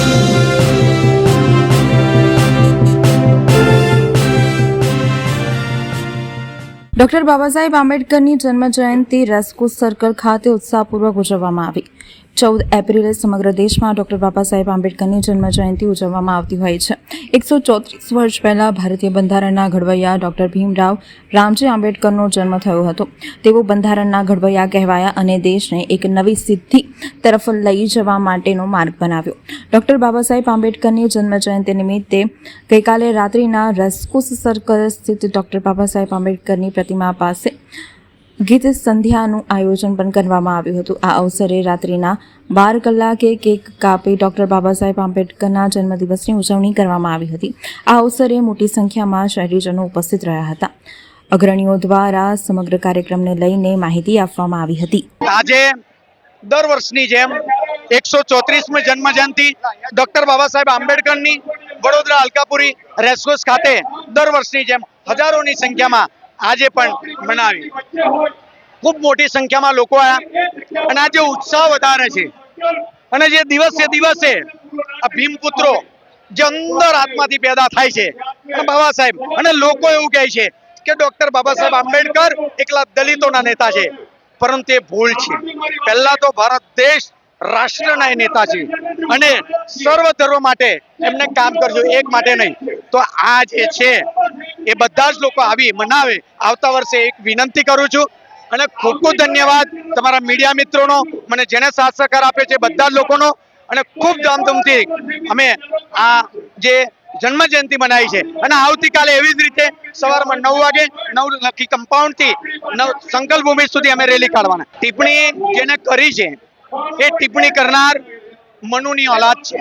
Thank you. Doctor Baba Saheb આંબેડકરની જન્મ જયંતિ rescue circle ખાતે ઉત્સાહપૂર્વક ઉજવવામાં આવી. ચૌદ એપ્રિલે સમગ્ર દેશમાં ડોક્ટર બાબા સાહેબ આંબેડકરની જન્મ જયંતિ ઉજવવામાં આવતી હોય છે. એકસો ચોત્રીસ વર્ષ પહેલાં ભારતીય બંધારણના ઘડવૈયા ડોક્ટર ભીમરાવ રામજી આંબેડકરનો જન્મ થયો હતો. તેઓ બંધારણના ઘડવૈયા કહેવાયા અને દેશને એક નવી સિદ્ધિ તરફ લઈ જવા માટેનો માર્ગ બનાવ્યો. ડોક્ટર બાબા સાહેબ આંબેડકરની જન્મ જયંતિ નિમિત્તે ગઈકાલે રાત્રિના રેસ્કુસ સર્કલ સ્થિત ડોક્ટર બાબા સાહેબ આંબેડકરની પ્રતિમા પાસે ગીત સંધ્યાનું આયોજન પણ કરવામાં આવ્યું હતું. આ અવસરે રાત્રિના બાર કલાકે કેક કાપી ડૉક્ટર બાબા આંબેડકરના જન્મદિવસની ઉજવણી કરવામાં આવી હતી. આ અવસરે મોટી સંખ્યામાં શહેરીજનો ઉપસ્થિત રહ્યા હતા. અગ્રણીઓ દ્વારા સમગ્ર કાર્યક્રમને લઈને માહિતી આપવામાં આવી હતી. આજે દર વર્ષની જેમ એકસો ચોત્રીસમી જન્મ જયંતિ ડોક્ટર બાબા આંબેડકરની વડોદરા અલકાપુરી રેસકોર્સ ખાતે દર વર્ષની જેમ હજારોની સંખ્યામાં આજે પણ મનાવી. ખૂબ મોટી સંખ્યામાં લોકો આવ્યા અને આજે ઉત્સાહ વધારે છે. અને જે દિવસે દિવસે આ ભીમપુત્રો જે અંદર આત્માથી પેદા થાય છે બાબા સાહેબ, અને લોકો એવું કહે છે કે ડોક્ટર બાબા સાહેબ આંબેડકર એકલા દલિતોના નેતા છે, પરંતુ એ ભૂલ છે. પહેલા તો ભારત દેશ રાષ્ટ્રના નેતા છે. અને સર્વ ધર્મ માટે એમને કામ કરજો, એક માટે નહીં. તો આ જે છે એ બધા જ લોકો આવી મનાવે. આવતા વર્ષે એક વિનંતી કરું છું અને ખૂબ ખૂબ ધન્યવાદ તમારા મીડિયા મિત્રોનો, મને જેને સાથ સહકાર આપે છે બધા જ લોકોનો અને ખૂબ ધામધૂમથી અમે આ જે જન્મ જયંતિ મનાવી છે. અને આવતીકાલે એવી જ રીતે સવારમાં નવ વાગે નવ લખી કમ્પાઉન્ડથી નવ સંકલ્પ ભૂમિ સુધી અમે રેલી કાઢવાના. ટિપ્પણી જેને કરી છે, એ ટિપ્પણી કરનાર મનુની ઓલાદ છે.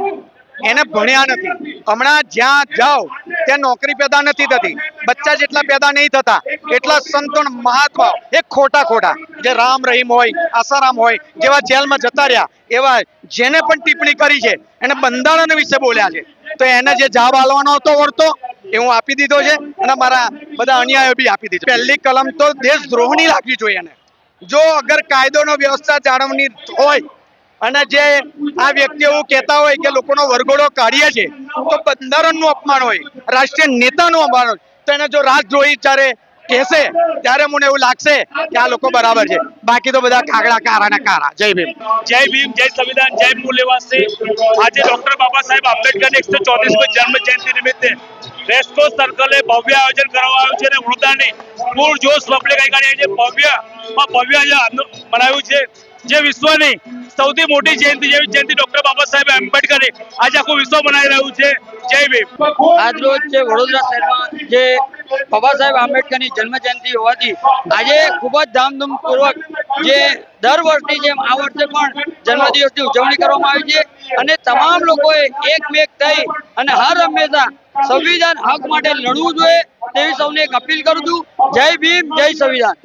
એને ભણ્યા નથી. હમણાં જ્યાં જાઓ, ત્યાં નોકરી પેદા નથી થતી. બચ્ચા જેટલા પેદા નહીં થતા, એટલા સંતો મહાત્મા એ ખોટા ખોટા. જે રામ રહીમ હોય, આસારામ હોય, જેવા જેલમાં જતા રહ્યા, એવા જેને પણ ટિપ્પણી કરી છે, એને બંધારણ વિશે બોલ્યા છે. તો એને જે જવાબ આલવાનો હતો વળતો એ હું આપી દીધો છે અને મારા બધા અન્યાયો બી આપી દીધો પહેલી કલમ તો દેશદ્રોહની લાગવી જોઈએ એને. જો અગર કાયદોનો વ્યવસ્થા જાળવણી હોય અને જે આ વ્યક્તિ એવું કહેતા હોય કે લોકોનો વરઘોડો કાઢીએ છે, તો બંધારણનું અપમાન હોય, રાષ્ટ્રીય નેતાનું અપમાન હોય, તો એને જો રાજદ્રોહી જ્યારે કહેશે, ત્યારે મને એવું લાગશે કે આ લોકો બરાબર છે. બાકી તો બધા કાગડા કારા ને કારા. જય ભીમ. જય ભીમ, જય સંવિધાન, જય મૂલ્યવાસી આજે ડોક્ટર બાબા સાહેબ આંબેડકર એકસો ચોત્રીસમી જન્મ જયંતિ નિમિત્તે રેસકોર્સ સર્કલે ભવ્ય આયોજન કરવામાં આવ્યું છે અને વડોદરાની પૂરજોશ પબ્લિક અહીં છે ભવ્ય ભવ્ય મનાવ્યું છે. જે વિશ્વની સૌથી મોટી જયંતિ જેવી જયંતિ ડોક્ટર બાબા સાહેબ આંબેડકરે આજે આખું વિશ્વ મનાવી રહ્યું છે. જય ભીમ. આજરોજ જે વડોદરા શહેરમાં જે બાબા સાહેબ આંબેડકરની જન્મ જયંતિ હોવાથી આજે ખૂબ જ ધામધૂમ પૂર્વક જે દર વર્ષની જેમ આ વર્ષે પણ જન્મદિવસની ઉજવણી કરવામાં આવી છે અને તમામ લોકોએ એકમેક થઈ અને હર હંમેશા સંવિધાન હક માટે લડવું જોઈએ તેવી સૌને એક અપીલ કરું છું. જય ભીમ, જય સંવિધાન.